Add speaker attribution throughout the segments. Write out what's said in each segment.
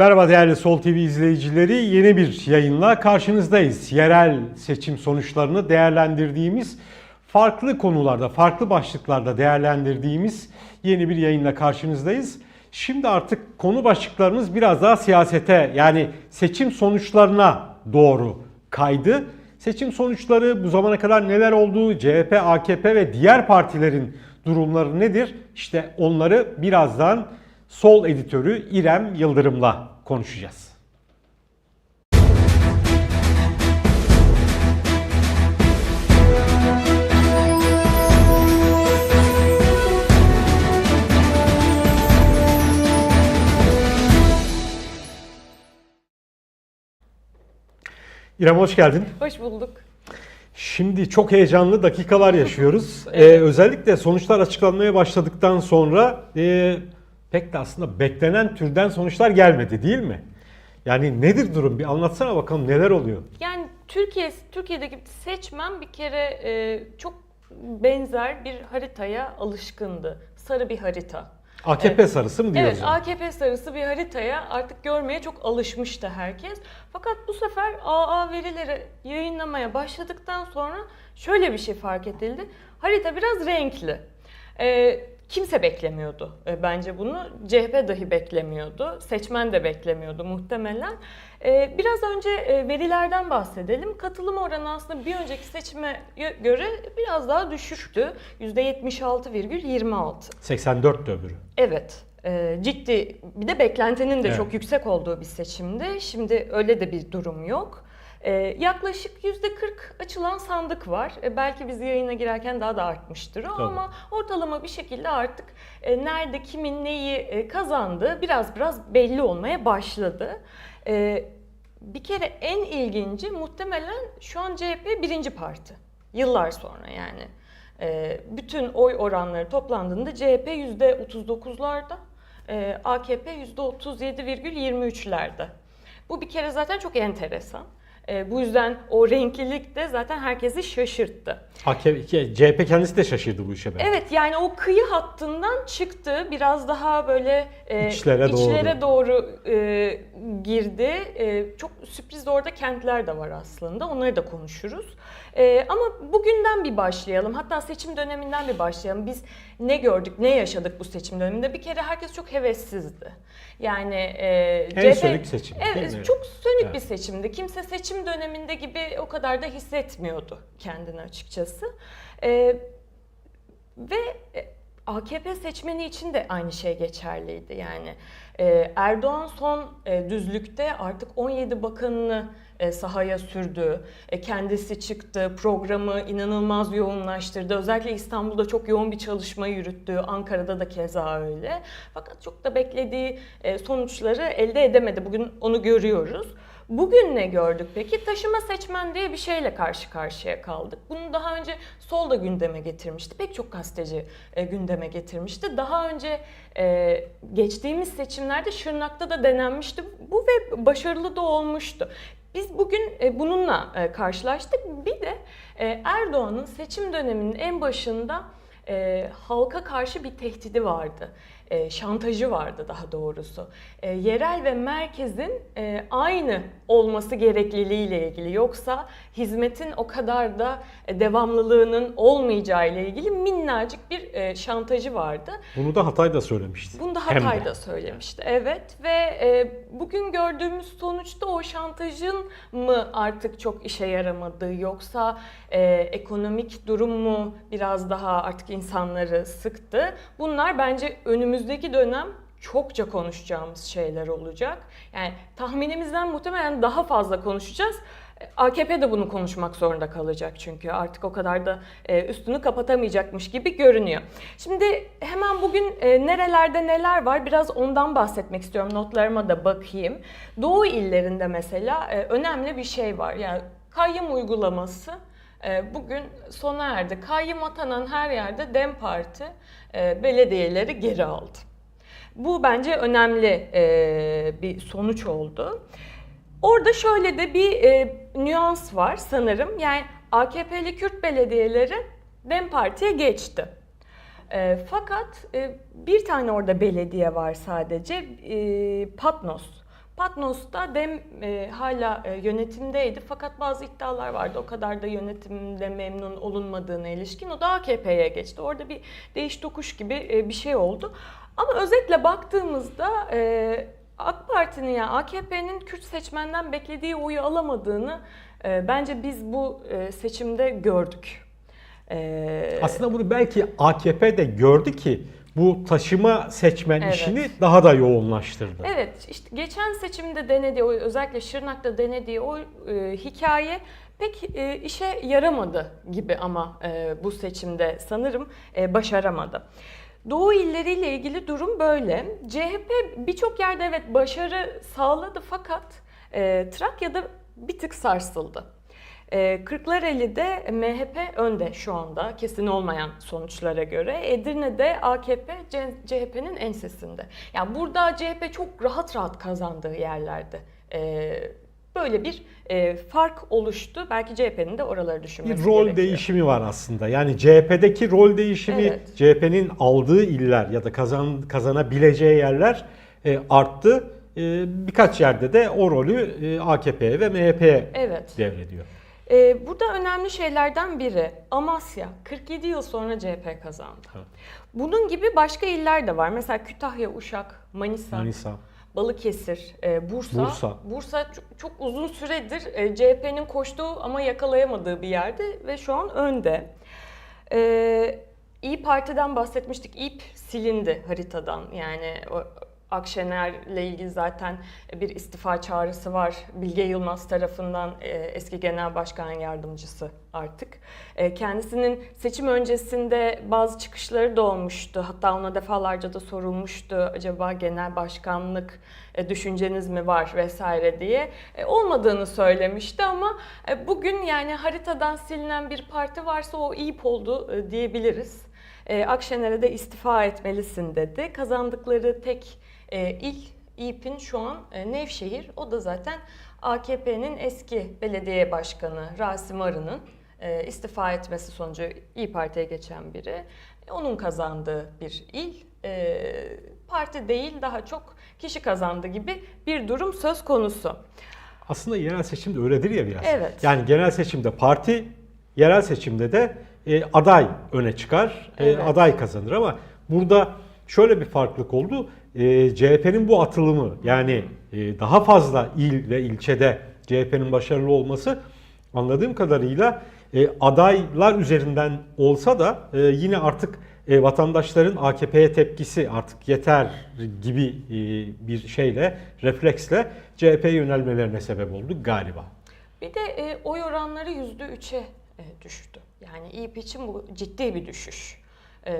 Speaker 1: Merhaba değerli Sol TV izleyicileri. Yeni bir yayınla karşınızdayız. Yerel seçim sonuçlarını değerlendirdiğimiz, farklı konularda, farklı başlıklarda değerlendirdiğimiz yeni bir yayınla karşınızdayız. Şimdi artık konu başlıklarımız biraz daha siyasete yani seçim sonuçlarına doğru kaydı. Seçim sonuçları bu zamana kadar neler oldu? CHP, AKP ve diğer partilerin durumları nedir? İşte onları birazdan Sol editörü İrem Yıldırım'la konuşacağız. İrem hoş geldin.
Speaker 2: Hoş bulduk.
Speaker 1: Şimdi çok heyecanlı dakikalar yaşıyoruz. Ee, özellikle sonuçlar açıklanmaya başladıktan sonra e, pek de aslında beklenen türden sonuçlar gelmedi değil mi? Yani nedir durum? Bir anlatsana bakalım neler oluyor?
Speaker 2: Yani Türkiye Türkiye'deki seçmen bir kere e, çok benzer bir haritaya alışkındı. Sarı bir harita.
Speaker 1: AKP sarısı mı diyoruz?
Speaker 2: Evet, AKP sarısı bir haritaya artık görmeye çok alışmıştı herkes. Fakat bu sefer AA verileri yayınlamaya başladıktan sonra şöyle bir şey fark edildi. Harita biraz renkli. Ee, kimse beklemiyordu e, bence bunu. CHP dahi beklemiyordu. Seçmen de beklemiyordu muhtemelen. Ee, biraz önce e, verilerden bahsedelim. Katılım oranı aslında bir önceki seçime göre biraz daha düşüktü. %76,26.
Speaker 1: 84 de öbürü.
Speaker 2: Evet. e, ciddi bir de beklentinin de
Speaker 1: Evet.
Speaker 2: çok yüksek olduğu bir seçimdi. Şimdi öyle de bir durum yok. E, yaklaşık %40 açılan sandık var. E, belki biz yayına girerken daha da artmıştır o
Speaker 1: Tabii.
Speaker 2: ama ortalama bir şekilde artık e, nerede kimin neyi e, kazandığı biraz biraz belli olmaya başladı. E, bir kere en ilginci muhtemelen şu an CHP birinci parti. Yıllar sonra yani. E, bütün oy oranları toplandığında CHP %39'larda, e, AKP %37,23'lerde. Bu bir kere zaten çok enteresan. E, bu yüzden o renklilik de zaten herkesi şaşırttı.
Speaker 1: AKP, CHP kendisi de şaşırdı bu işe. belki.
Speaker 2: Evet yani o kıyı hattından çıktı. Biraz daha böyle e,
Speaker 1: İçlere doğru.
Speaker 2: içlere doğru, e, girdi. E, çok sürpriz orada kentler de var aslında. Onları da konuşuruz. E, ama bugünden bir başlayalım. Hatta seçim döneminden bir başlayalım. Biz ne gördük, ne yaşadık bu seçim döneminde? Bir kere herkes çok hevessizdi. Yani e,
Speaker 1: En
Speaker 2: CHP
Speaker 1: sönük seçim,
Speaker 2: Evet,
Speaker 1: mi?
Speaker 2: çok sönük
Speaker 1: Evet.
Speaker 2: bir seçimdi. Kimse seçim döneminde gibi o kadar da hissetmiyordu kendini açıkçası. E, ve AKP seçmeni için de aynı şey geçerliydi. Yani e, Erdoğan son e, düzlükte artık 17 bakanını e, sahaya sürdü. E, kendisi çıktı, programı inanılmaz yoğunlaştırdı. Özellikle İstanbul'da çok yoğun bir çalışma yürüttü. Ankara'da da keza öyle. Fakat çok da beklediği e, sonuçları elde edemedi. Bugün onu görüyoruz. Bugün ne gördük peki? Taşıma seçmen diye bir şeyle karşı karşıya kaldık. Bunu daha önce sol da gündeme getirmişti. Pek çok gazeteci e, gündeme getirmişti. Daha önce e, geçtiğimiz seçimlerde Şırnak'ta da denenmişti. Bu ve başarılı da olmuştu. Biz bugün e, bununla e, karşılaştık. Bir de e, Erdoğan'ın seçim döneminin en başında halka karşı bir tehdidi vardı. E, şantajı vardı daha doğrusu. E, yerel ve merkezin e, aynı olması gerekliliğiyle ilgili yoksa hizmetin o kadar da e, devamlılığının olmayacağı ile ilgili minnacık bir e, şantajı vardı.
Speaker 1: Bunu da Hatay da söylemişti.
Speaker 2: Bunu da
Speaker 1: Hem de.
Speaker 2: Hatay da söylemişti. Evet ve e, bugün gördüğümüz sonuçta o şantajın mı artık çok işe yaramadı yoksa e, ekonomik durum mu biraz daha artık insanları sıktı? Bunlar bence önümüzdeki dönem çokça konuşacağımız şeyler olacak. Yani tahminimizden muhtemelen daha fazla konuşacağız. AKP de bunu konuşmak zorunda kalacak çünkü artık o kadar da e, üstünü kapatamayacakmış gibi görünüyor. Şimdi hemen bugün e, nerelerde neler var biraz ondan bahsetmek istiyorum. Notlarıma da bakayım. Doğu illerinde mesela e, önemli bir şey var. Yani kayyum uygulaması e, bugün sona erdi. Kayyum atanan her yerde DEM Parti e, belediyeleri geri aldı. Bu bence önemli e, bir sonuç oldu. Orada şöyle de bir e, nüans var sanırım. Yani AKP'li Kürt belediyeleri DEM Parti'ye geçti. Fakat bir tane orada belediye var sadece. Patnos. Patnos'ta Dem e, hala e, yönetimdeydi fakat bazı iddialar vardı. O kadar da yönetimde memnun olunmadığına ilişkin. O da AKP'ye geçti. Orada bir değiş tokuş gibi e, bir şey oldu. Ama özetle baktığımızda e, AK Parti'nin yani AKP'nin Kürt seçmenden beklediği oyu alamadığını e, bence biz bu e, seçimde gördük. E,
Speaker 1: Aslında bunu belki AKP de gördü ki bu taşıma seçmen
Speaker 2: Evet.
Speaker 1: işini daha da yoğunlaştırdı.
Speaker 2: Evet, işte geçen seçimde denediği, özellikle Şırnak'ta denediği o e, hikaye pek e, işe yaramadı gibi ama e, bu seçimde sanırım e, başaramadı. Doğu illeriyle ilgili durum böyle. CHP birçok yerde evet başarı sağladı fakat e, Trakya'da bir tık sarsıldı. E, Kırklareli'de MHP önde şu anda kesin olmayan sonuçlara göre. Edirne'de AKP CHP'nin ensesinde. Yani burada CHP çok rahat rahat kazandığı yerlerde. E, böyle bir e, fark oluştu. Belki CHP'nin de oraları düşünmesi
Speaker 1: Bir rol
Speaker 2: gerekiyor.
Speaker 1: değişimi var aslında. Yani CHP'deki rol değişimi,
Speaker 2: Evet.
Speaker 1: CHP'nin aldığı iller ya da kazan kazanabileceği yerler e, arttı. E, birkaç yerde de o rolü e, AKP'ye ve MHP'ye
Speaker 2: Evet.
Speaker 1: devrediyor.
Speaker 2: Ee, burada önemli şeylerden biri Amasya 47 yıl sonra CHP kazandı.
Speaker 1: Evet.
Speaker 2: Bunun gibi başka iller de var. Mesela Kütahya, Uşak, Manisa,
Speaker 1: Manisa.
Speaker 2: Balıkesir, e, Bursa.
Speaker 1: Bursa.
Speaker 2: Bursa çok, çok uzun süredir e, CHP'nin koştuğu ama yakalayamadığı bir yerde ve şu an önde. Ee, İyi Parti'den bahsetmiştik. İYİP silindi haritadan. Yani o Akşener'le ilgili zaten bir istifa çağrısı var. Bilge Yılmaz tarafından e, eski genel başkan yardımcısı artık. E, Kendisinin seçim öncesinde bazı çıkışları da olmuştu. Hatta ona defalarca da sorulmuştu. Acaba genel başkanlık e, düşünceniz mi var vesaire diye. Olmadığını söylemişti ama bugün yani haritadan silinen bir parti varsa o İYİP oldu diyebiliriz. Akşener'e de istifa etmelisin dedi. Kazandıkları tek e, il İYİP'in şu an e, Nevşehir. O da zaten AKP'nin eski belediye başkanı Rasim Arı'nın e, istifa etmesi sonucu İyi Parti'ye geçen biri. E, Onun kazandığı bir il. E, parti değil daha çok kişi kazandı gibi bir durum söz konusu.
Speaker 1: Aslında yerel seçim de öyledir ya biraz.
Speaker 2: Evet.
Speaker 1: Yani genel seçimde parti, yerel seçimde de e, aday öne çıkar, e,
Speaker 2: Evet.
Speaker 1: aday kazanır ama burada şöyle bir farklılık oldu. E, CHP'nin bu atılımı yani e, daha fazla il ve ilçede CHP'nin başarılı olması anladığım kadarıyla e, adaylar üzerinden olsa da e, yine artık e, vatandaşların AKP'ye tepkisi artık yeter gibi e, bir şeyle, refleksle CHP'ye yönelmelerine sebep oldu galiba.
Speaker 2: Bir de e, oy oranları %3'e e, düştü. Yani İYİP için bu ciddi bir düşüş. E,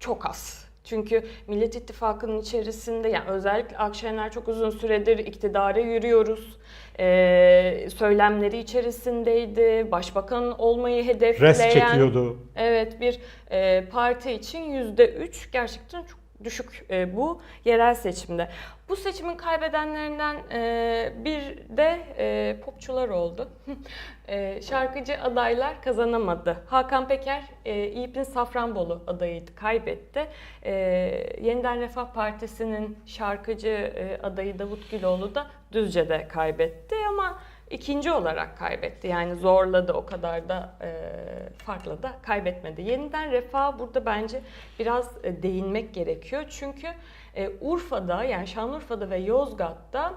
Speaker 2: çok az. Çünkü Millet İttifakı'nın içerisinde yani özellikle Akşener çok uzun süredir iktidara yürüyoruz. E, söylemleri içerisindeydi. Başbakan olmayı hedefleyen.
Speaker 1: Res çekiyordu.
Speaker 2: Evet bir e, parti için yüzde üç gerçekten çok düşük e, bu yerel seçimde. Bu seçimin kaybedenlerinden e, bir de e, popçular oldu. e, şarkıcı adaylar kazanamadı. Hakan Peker e, İYİP'in Safranbolu adayıydı, kaybetti. E, Yeniden Refah Partisi'nin şarkıcı e, adayı Davut Güloğlu da Düzce'de kaybetti ama ikinci olarak kaybetti. Yani zorladı o kadar da e, farkla da kaybetmedi. Yeniden refah burada bence biraz e, değinmek gerekiyor. Çünkü e, Urfa'da yani Şanlıurfa'da ve Yozgat'ta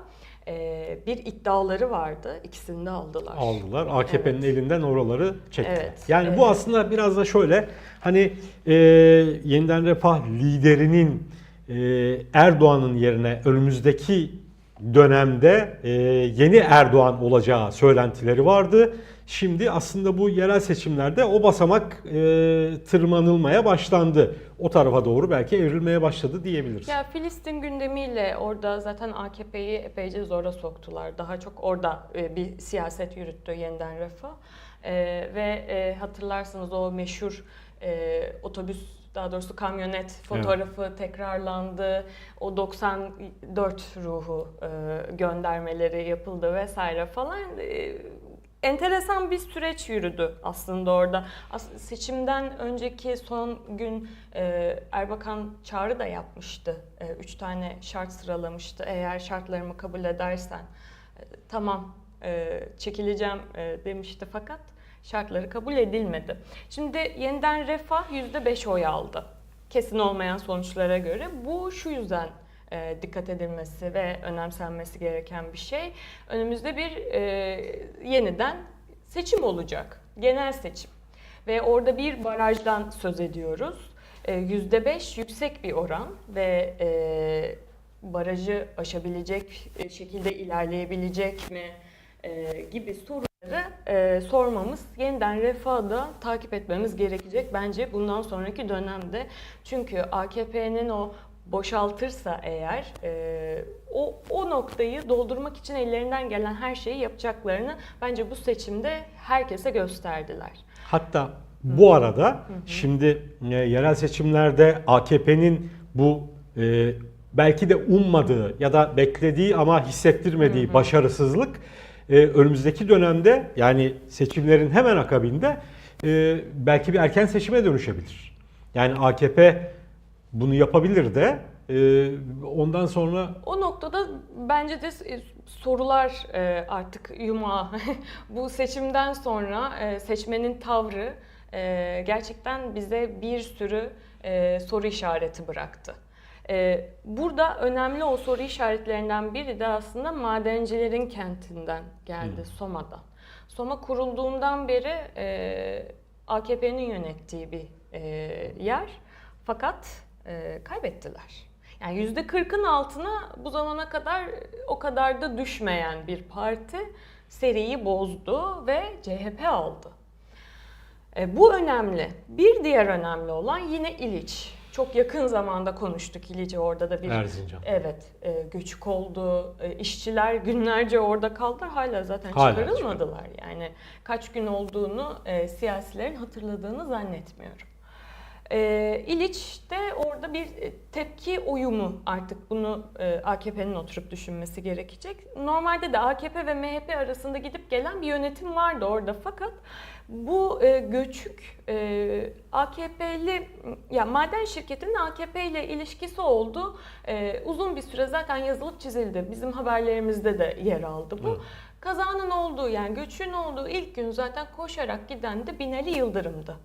Speaker 2: e, bir iddiaları vardı. İkisini de aldılar.
Speaker 1: aldılar. AKP'nin
Speaker 2: Evet.
Speaker 1: elinden oraları çektiler.
Speaker 2: Evet,
Speaker 1: Yani
Speaker 2: evet.
Speaker 1: bu aslında biraz da şöyle hani e, yeniden refah liderinin e, Erdoğan'ın yerine önümüzdeki dönemde e, yeni Erdoğan olacağı söylentileri vardı. Şimdi aslında bu yerel seçimlerde o basamak e, tırmanılmaya başlandı. O tarafa doğru belki evrilmeye başladı diyebiliriz.
Speaker 2: Ya Filistin gündemiyle orada zaten AKP'yi epeyce zora soktular. Daha çok orada e, bir siyaset yürüttü yeniden refah. E, ve e, hatırlarsınız o meşhur e, otobüs daha doğrusu kamyonet fotoğrafı tekrarlandı. O 94 ruhu e, göndermeleri yapıldı vesaire falan. E, enteresan bir süreç yürüdü aslında orada. As- seçimden önceki son gün e, Erbakan çağrı da yapmıştı. E, üç tane şart sıralamıştı. Eğer şartlarımı kabul edersen e, tamam e, çekileceğim e, demişti fakat şartları kabul edilmedi. Şimdi yeniden refah %5 oy aldı. Kesin olmayan sonuçlara göre. Bu şu yüzden e, dikkat edilmesi ve önemsenmesi gereken bir şey. Önümüzde bir e, yeniden seçim olacak. Genel seçim. Ve orada bir barajdan söz ediyoruz. E, %5 yüksek bir oran ve e, barajı aşabilecek e, şekilde ilerleyebilecek mi e, gibi soruları e, sormamız, yeniden refahı da takip etmemiz gerekecek bence bundan sonraki dönemde. Çünkü AKP'nin o boşaltırsa eğer e, o, o noktayı doldurmak için ellerinden gelen her şeyi yapacaklarını bence bu seçimde herkese gösterdiler.
Speaker 1: Hatta bu arada şimdi e, yerel seçimlerde AKP'nin bu e, belki de ummadığı ya da beklediği ama hissettirmediği başarısızlık e, önümüzdeki dönemde yani seçimlerin hemen akabinde e, belki bir erken seçime dönüşebilir. Yani AKP bunu yapabilir de e, ondan sonra
Speaker 2: O noktada bence de e, sorular e, artık yumağı. Bu seçimden sonra e, seçmenin tavrı e, gerçekten bize bir sürü e, soru işareti bıraktı. E, Burada önemli o soru işaretlerinden biri de aslında madencilerin kentinden geldi, Soma'dan. Soma kurulduğundan beri e, AKP'nin yönettiği bir e, yer. Fakat e, kaybettiler. Yani yüzde kırkın altına bu zamana kadar o kadar da düşmeyen bir parti seriyi bozdu ve CHP aldı. E, bu önemli. Bir diğer önemli olan yine İliç. Çok yakın zamanda konuştuk İliç'i orada da bir
Speaker 1: Erzincan.
Speaker 2: Evet, e, göçük oldu. E, işçiler günlerce orada kaldılar. Hala zaten
Speaker 1: Hala
Speaker 2: çıkarılmadılar. Yani kaç gün olduğunu e, siyasilerin hatırladığını zannetmiyorum. E, İliç de orada bir e, tepki oyumu artık bunu e, AKP'nin oturup düşünmesi gerekecek. Normalde de AKP ve MHP arasında gidip gelen bir yönetim vardı orada fakat bu e, göçük e, AKP'li ya maden şirketinin AKP ile ilişkisi oldu. E, uzun bir süre zaten yazılıp çizildi. Bizim haberlerimizde de yer aldı bu.
Speaker 1: Evet.
Speaker 2: Kazanın olduğu yani göçün olduğu ilk gün zaten koşarak giden de Binali Yıldırım'dı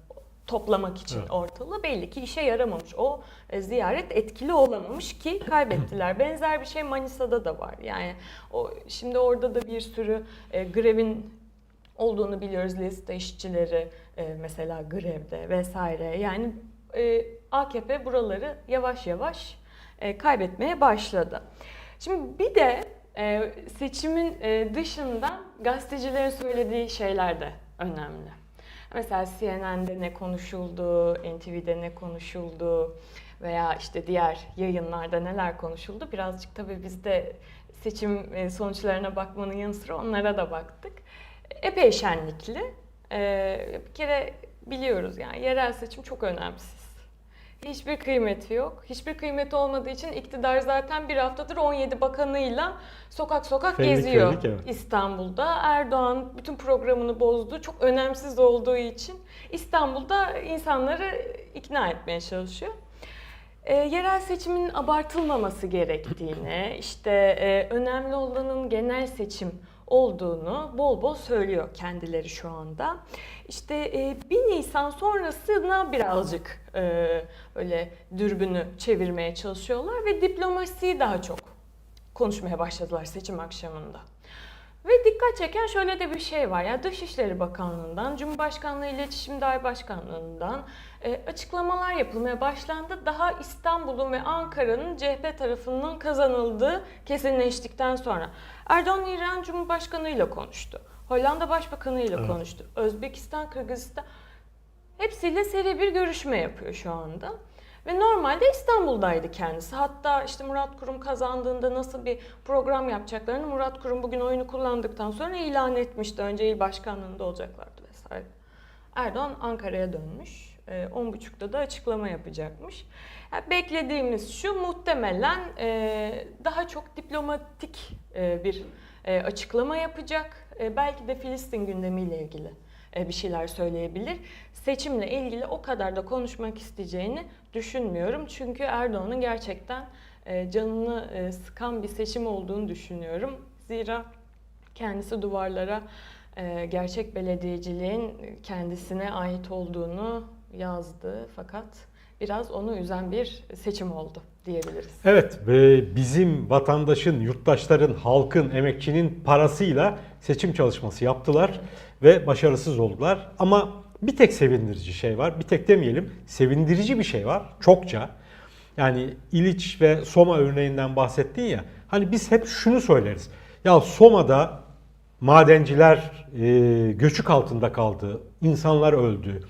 Speaker 2: toplamak için
Speaker 1: Evet.
Speaker 2: ortalığı belli ki işe yaramamış. O e, ziyaret etkili olamamış ki kaybettiler. Benzer bir şey Manisa'da da var. Yani o şimdi orada da bir sürü e, grevin olduğunu biliyoruz. Liste işçileri e, mesela grevde vesaire. Yani e, AKP buraları yavaş yavaş e, kaybetmeye başladı. Şimdi bir de e, seçimin e, dışında gazetecilerin söylediği şeyler de önemli. Mesela CNN'de ne konuşuldu, NTV'de ne konuşuldu veya işte diğer yayınlarda neler konuşuldu. Birazcık tabii biz de seçim e, sonuçlarına bakmanın yanı sıra onlara da baktık. Epey şenlikli. Ee, bir kere biliyoruz yani yerel seçim çok önemsiz. Hiçbir kıymeti yok. Hiçbir kıymeti olmadığı için iktidar zaten bir haftadır 17 bakanıyla sokak sokak
Speaker 1: Fellik
Speaker 2: geziyor
Speaker 1: fellik, evet.
Speaker 2: İstanbul'da. Erdoğan bütün programını bozdu. Çok önemsiz olduğu için İstanbul'da insanları ikna etmeye çalışıyor. E, yerel seçimin abartılmaması gerektiğini, işte e, önemli olanın genel seçim olduğunu bol bol söylüyor kendileri şu anda. İşte e, 1 Nisan sonrasına birazcık e, böyle dürbünü çevirmeye çalışıyorlar ve diplomasiyi daha çok konuşmaya başladılar seçim akşamında. Ve dikkat çeken şöyle de bir şey var. Ya Dışişleri Bakanlığı'ndan, Cumhurbaşkanlığı İletişim Daire Başkanlığı'ndan e, açıklamalar yapılmaya başlandı. Daha İstanbul'un ve Ankara'nın CHP tarafından kazanıldığı kesinleştikten sonra. Erdoğan İran Cumhurbaşkanı ile konuştu. Hollanda Başbakanı ile
Speaker 1: Evet.
Speaker 2: konuştu. Özbekistan, Kırgızistan hepsiyle seri bir görüşme yapıyor şu anda. Ve normalde İstanbul'daydı kendisi. Hatta işte Murat Kurum kazandığında nasıl bir program yapacaklarını Murat Kurum bugün oyunu kullandıktan sonra ilan etmişti. Önce il başkanlığında olacaklardı vesaire. Erdoğan Ankara'ya dönmüş. Ee, 10.30'da da açıklama yapacakmış. Beklediğimiz şu muhtemelen e, daha çok diplomatik e, bir e, açıklama yapacak. Belki de Filistin gündemiyle ilgili bir şeyler söyleyebilir. Seçimle ilgili o kadar da konuşmak isteyeceğini düşünmüyorum. Çünkü Erdoğan'ın gerçekten e, canını e, sıkan bir seçim olduğunu düşünüyorum. Zira kendisi duvarlara e, gerçek belediyeciliğin kendisine ait olduğunu yazdı fakat biraz onu üzen bir seçim oldu diyebiliriz.
Speaker 1: Evet ve bizim vatandaşın, yurttaşların, halkın, emekçinin parasıyla seçim çalışması yaptılar ve başarısız oldular. Ama bir tek sevindirici şey var, bir tek demeyelim, sevindirici bir şey var çokça. Yani İliç ve Soma örneğinden bahsettin ya, hani biz hep şunu söyleriz. Ya Soma'da madenciler e, göçük altında kaldı, insanlar öldü.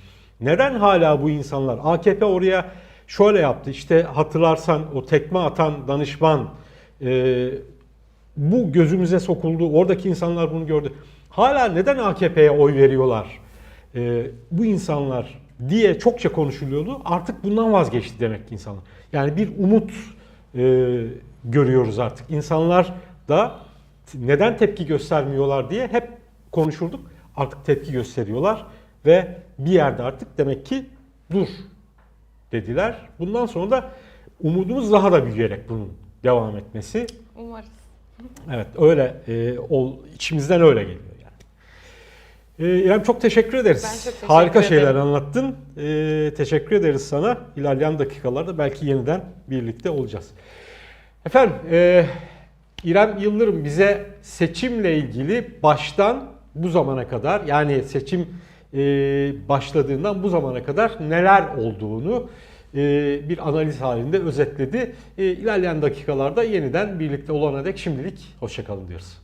Speaker 1: Neden hala bu insanlar? AKP oraya şöyle yaptı. İşte hatırlarsan o tekme atan danışman e, bu gözümüze sokuldu. Oradaki insanlar bunu gördü. Hala neden AKP'ye oy veriyorlar? E, bu insanlar diye çokça konuşuluyordu. Artık bundan vazgeçti demek ki insanlar. Yani bir umut e, görüyoruz artık. İnsanlar da neden tepki göstermiyorlar diye hep konuşurduk. Artık tepki gösteriyorlar ve bir yerde artık demek ki dur dediler. Bundan sonra da umudumuz daha da büyüyerek bunun devam etmesi.
Speaker 2: Umarız.
Speaker 1: Evet öyle e, ol, içimizden öyle geliyor yani. E, İrem çok teşekkür ederiz.
Speaker 2: Ben çok teşekkür
Speaker 1: Harika
Speaker 2: ederim.
Speaker 1: şeyler anlattın. E, teşekkür ederiz sana. İlerleyen dakikalarda belki yeniden birlikte olacağız. Efendim e, İrem Yıldırım bize seçimle ilgili baştan bu zamana kadar yani seçim başladığından bu zamana kadar neler olduğunu e, bir analiz halinde özetledi. E, ilerleyen dakikalarda yeniden birlikte olana dek şimdilik hoşçakalın diyoruz.